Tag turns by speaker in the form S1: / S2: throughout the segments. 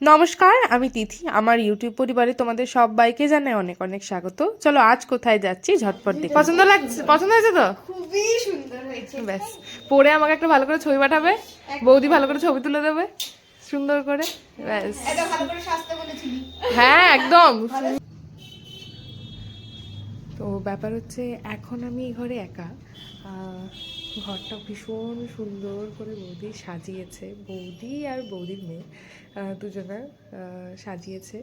S1: নমস্কার আমি তিথি। আমার ইউটিউব পরিবারে তোমাদের সবাইকে জানাই অনেক অনেক স্বাগত। চলো আজ কোথায় যাচ্ছি? ঝটপট দেখি। পছন্দ লাগছে? পছন্দ হয়েছে তো?
S2: খুবই সুন্দর হয়েছে।
S1: ব্যাস। পরে আমাকে একটা ভালো করে ছবি পাঠাবে। বৌদি ভালো করে ছবি তুলে দেবে। সুন্দর করে। ব্যাস।
S2: এটা ভালো করে সাজতে বলেছিলি
S1: হ্যাঁ একদম। তো ব্যাপার হচ্ছে এখন আমি ঘরে একা। ঘরটা ভীষণ সুন্দর করে বৌদি সাজিয়েছে। বৌদি আর বৌদির মেয়ে দুজনা সাজিয়েছে।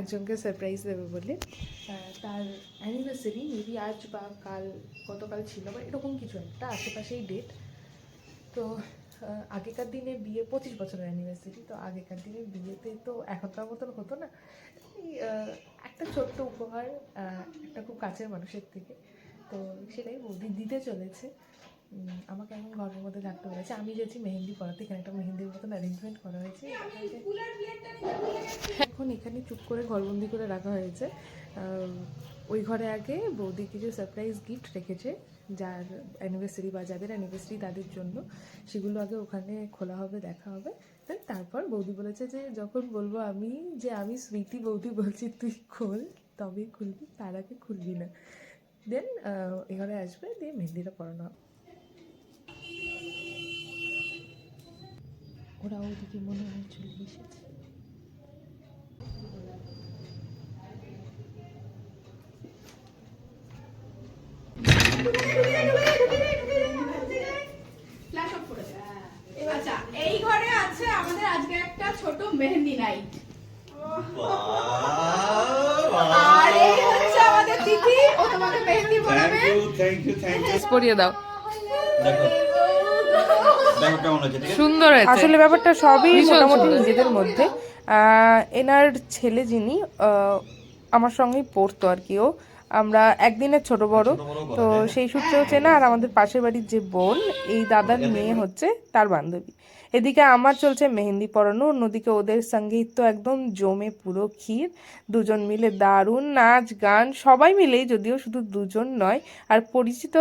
S1: একজনকে সারপ্রাইজ দেবে বলে। তার অ্যানিভার্সারি মেবি আজ বা কাল, গতকাল ছিল বা এরকম কিছু একটা আশেপাশেই ডেট তো আগেকার দিনে বিয়ে, পঁচিশ বছরের অ্যানিভার্সারি তো আগেকার দিনে বিয়েতে তো এখনকার মতন হতো না। একটা ছোট্ট উপহার একটা খুব কাছের মানুষের থেকে। তো সেটাই বৌদি দিতে চলেছে। আমাকে এখন ঘরের মধ্যে থাকতে বলেছে। আমি গেছি মেহেন্দি পড়াতে এখানে একটা মেহেন্দির মতন অ্যারেঞ্জমেন্ট করা হয়েছে। এখন এখানে চুপ করে ঘরবন্দি করে রাখা হয়েছে। ওই ঘরে আগে বৌদি কিছু সারপ্রাইজ গিফট রেখেছে, যার অ্যানিভার্সারি বা যাদের অ্যানিভার্সারি তাদের জন্য। সেগুলো আগে ওখানে খোলা হবে, দেখা হবে। Then তারপর বৌদি বলেছে যে, যখন বলব আমি যে আমি সুইটি বৌদি বলছি, তুই খোল, তবেই খুলবি, তার আগে খুলবি না। দেন এ ঘরে আসবে, দিয়ে মেহেন্দিটা পড়ানো হবে। ওরা ওদিকে মনে হয় চলে এসেছে।
S2: আচ্ছা এই ঘরে আছে আমাদের আজকে একটা ছোট মেহেন্দি নাইট আমাদের তিথি। ও তোমাকে mehndi পরাবে
S3: thank you thank you thank you
S1: পরিয়ে দাও।
S3: দেখো দেখো কেমন হচ্ছে ঠিক আছে
S1: সুন্দর আসলে ব্যাপারটা সবই মোটামুটি নিজেদের মধ্যে। আহ, এনার ছেলে যিনি আহ, আমার সঙ্গেই পড়তো আর কি ও। আমরা একদিনের ছোট বড় তো সেই সূত্রেও চেনা আর আমাদের পাশের বাড়ির যে বোন এই দাদার মেয়ে হচ্ছে তার বান্ধবী। এদিকে আমার চলছে মেহেন্দি পরানো অন্যদিকে ওদের সংগীত তো একদম জমে পুরো ক্ষীর দুজন মিলে দারুণ নাচ গান সবাই মিলেই যদিও শুধু দুজন নয় আর পরিচিত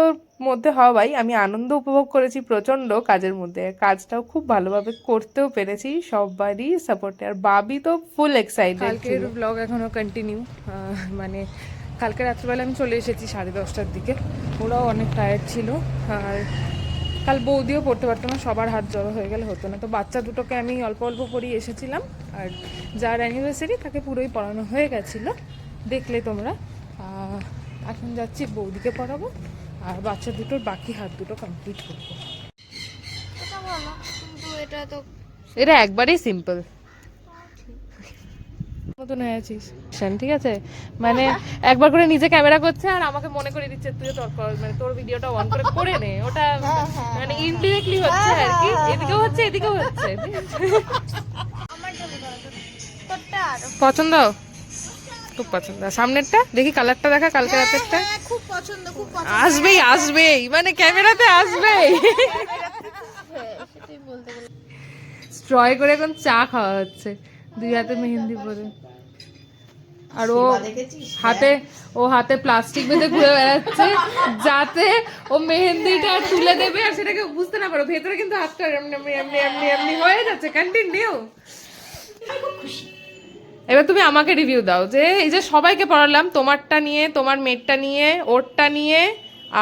S1: মধ্যে হওয়াই আমি আনন্দ উপভোগ করেছি প্রচণ্ড কাজের মধ্যে। কাজটাও খুব ভালোভাবে করতেও পেরেছি সবারই সাপোর্টে আর বাবি তো ফুল এক্সাইটেড কালকের ব্লগ এখনও কন্টিনিউ মানে কালকে রাত্রিবেলা আমি চলে এসেছি সাড়ে দশটার দিকে। ওরাও অনেক টায়ার্ড ছিল। আর কাল বৌদিও পড়তে পারতো না সবার হাত জড়ো হয়ে গেলে হতো না। তো বাচ্চা দুটোকে আমি অল্প অল্প পড়িয়ে এসেছিলাম। আর যার অ্যানিভার্সারি তাকে পুরোই পড়ানো হয়ে গেছিল। দেখলে তোমরা। এখন যাচ্ছি বৌদিকে পড়াবো। আর বাচ্চা দুটোর বাকি হাত দুটো কমপ্লিট করব।
S4: এটা ভালো কিন্তু এটা তো
S1: এটা একবারেই সিম্পল মতন হয়ে আছিস ঠিক আছে? মানে একবার করে নিজে ক্যামেরা করছে আর আমাকে মনে করে দিচ্ছে তুইও তোর মানে তোর ভিডিওটা অন করে করে নে। ওটা মানে ইনডিরেক্টলি হচ্ছে আর কি। এদিকেও হচ্ছে এদিকেও হচ্ছে। পছন্দ? খুব পছন্দ। সামনেরটা? দেখি কালারটা দেখা কালকে রাতেরটা?
S4: হ্যাঁ খুব পছন্দ খুব পছন্দ।
S1: আসবেই আসবেই। মানে ক্যামেরাতে আসবেই।
S4: হ্যাঁ,
S1: স্ট্রয় করে এখন চা খাওয়া হচ্ছে। দুই হাতে মেহেন্দি পরে। আর ও হাতে ও হাতে প্লাস্টিক বেঁধে ঘুরে বেড়াচ্ছে যাতে ও মেহেন্দিটা তুলে দেবে আর সেটাকে বুঝতে না পারো। ভেতরে কিন্তু হাতটা এমনি এমনি এমনি এমনি হয়ে যাচ্ছে। কন্টিনিউ এবার তুমি আমাকে রিভিউ দাও যে এই যে সবাইকে পড়ালাম তোমারটা নিয়ে তোমার মেয়েরটা নিয়ে ওরটা নিয়ে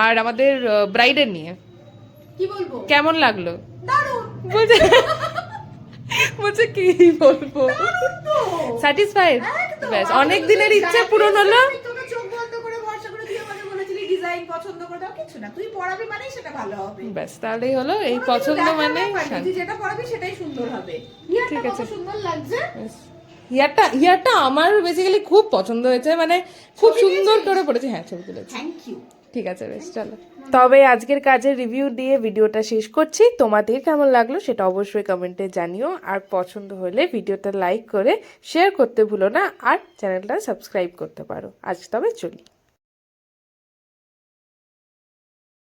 S1: আর আমাদের ব্রাইডের নিয়ে।
S2: কি বলব?
S1: কেমন লাগল? বলছে কি বলব? স্যাটিসফাইড ব্যাস অনেক দিনের ইচ্ছে পূরণ হলো।
S2: পছন্দ করে দাও কিছু না। তুই পড়াবি মানেই সেটা ভালো হবে।
S1: ব্যাস তাহলেই হলো এই পছন্দ মানে
S2: যেটা পড়াবি সেটাই সুন্দর হবে।
S1: ঠিক।
S2: আছে। সুন্দর লাগছে।
S1: ইয়ারটা ইয়ারটা আমার বেসিক্যালি খুব পছন্দ হয়েছে মানে খুব সুন্দর করে পড়েছে হ্যাঁ ছবি তুলেছি।
S2: থ্যাংক ইউ
S1: ঠিক আছে বেশ চলো। তবে আজকের কাজের রিভিউ দিয়ে ভিডিওটা শেষ করছি। তোমাদের কেমন লাগল সেটা অবশ্যই কমেন্টে জানিও। আর পছন্দ হলে ভিডিওটা লাইক করে শেয়ার করতে ভুলো না। আর চ্যানেলটা সাবস্ক্রাইব করতে পারো। আজ তবে চলি।